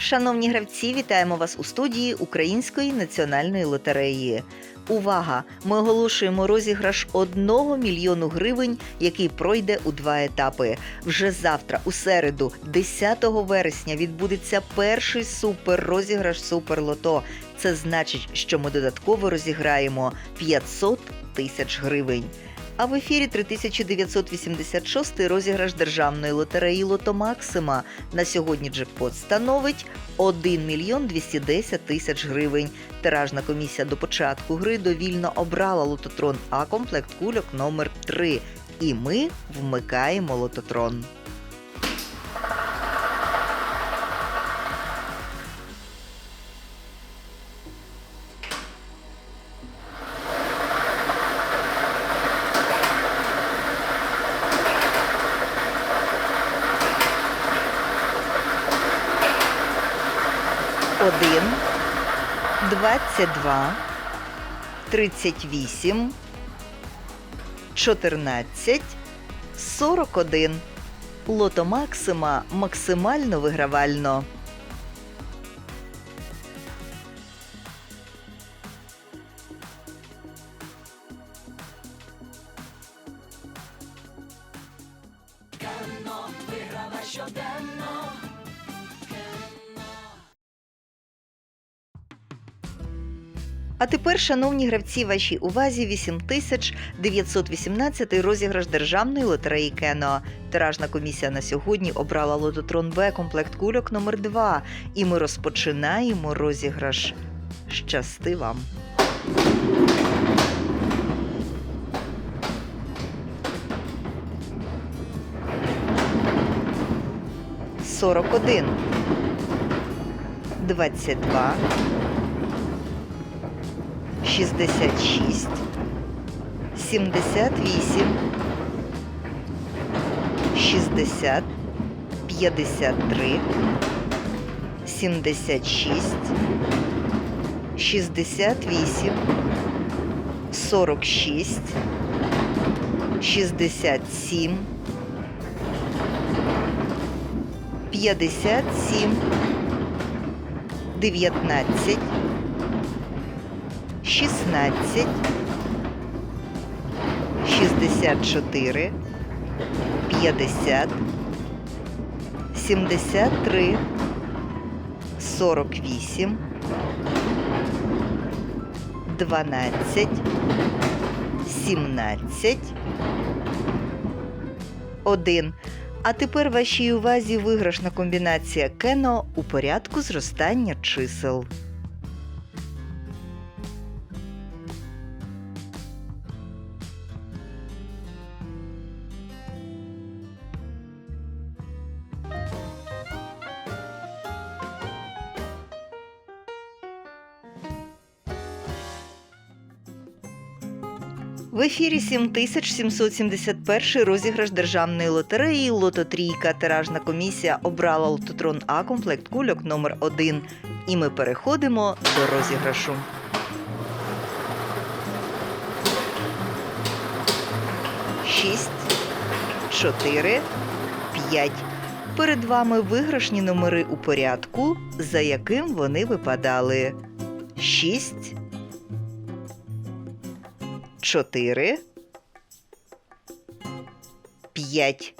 Шановні гравці, вітаємо вас у студії Української національної лотереї. Увага! Ми оголошуємо розіграш 1 мільйону гривень, який пройде у два етапи. Вже завтра, у середу, 10 вересня, відбудеться перший супер розіграш Суперлото. Це значить, що ми додатково розіграємо 500 тисяч гривень. А в ефірі 3986 розіграш державної лотереї Лото Максима. На сьогодні джекпот становить 1 мільйон 210 тисяч гривень. Тиражна комісія до початку гри довільно обрала лототрон А комплект кульок номер 3 І ми вмикаємо лототрон. Один, двадцять два, тридцять вісім, чотирнадцять, сорок один. Лото Максима максимально вигравально. А тепер, шановні гравці, вашій увазі 8918 розіграш державної лотереї Кено. Тиражна комісія на сьогодні обрала лототрон Б комплект кульок номер 2 І ми розпочинаємо розіграш. Щасти вам! Сорок один, двадцять два. 66, 78, 60, 53, 76, 68, 46, 67, 57, 19, 16, 64, 50, 73, 48, 12, 17, 1. А тепер вашій увазі виграшна комбінація Кено у порядку зростання чисел. В ефірі 7771 розіграш державної лотереї Лототрійка. Тиражна комісія обрала лототрон А комплект кульок номер 1 І ми переходимо до розіграшу. Шість, чотири, п'ять. Перед вами виграшні номери у порядку, за яким вони випадали. Шість, 4, 5.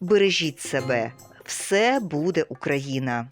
Бережіть себе. Все буде Україна.